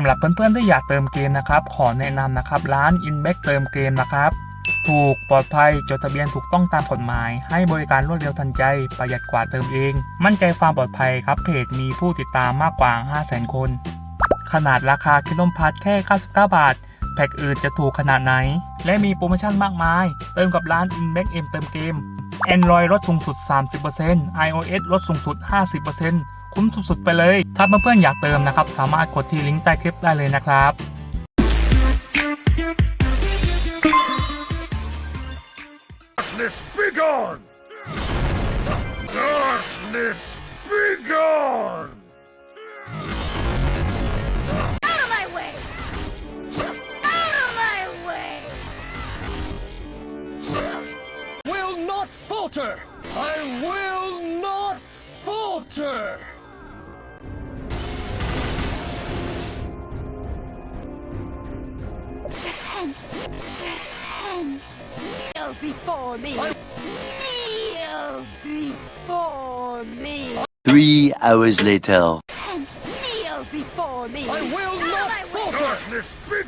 สำหรับเพื่อนๆที่อยากเติมเกมนะครับ ขอแนะนำนะครับ ร้าน i n b a c เติมเกมนะครับ ถูกปลอดภัยจดทะเบียนถูกต้องตามกฎหมาย ให้บริการรวดเร็วทันใจ ประหยัดกว่าเติมเอง มั่นใจความปลอดภัยครับเพจมีผู้ติดตามมากกว่า 500,000 คน ขนาดราคาคิดนมพัดแค่ 99 บาท แพ็กอื่นจะถูกขนาดไหน และมีโปรโมชั่นมากมาย เติมกับร้าน i n b a c M เติมเกม Android ลดสูงสุด 30% iOS ลดสูงสุด 50%คุ้มสุดๆไปเลย ถ้าเพื่อนๆอยากเติมนะครับ สามารถกดที่ลิงก์ใต้คลิปได้เลยนะครับ Darkness, be gone! Not falter! I will not falter! Hands! Hands! Kneel before me! Kneel before me! Three hours later. Hands! Kneel before me! I will not my way! falter! Darkness, be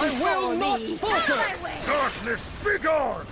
I will not falter! Darkness, begone!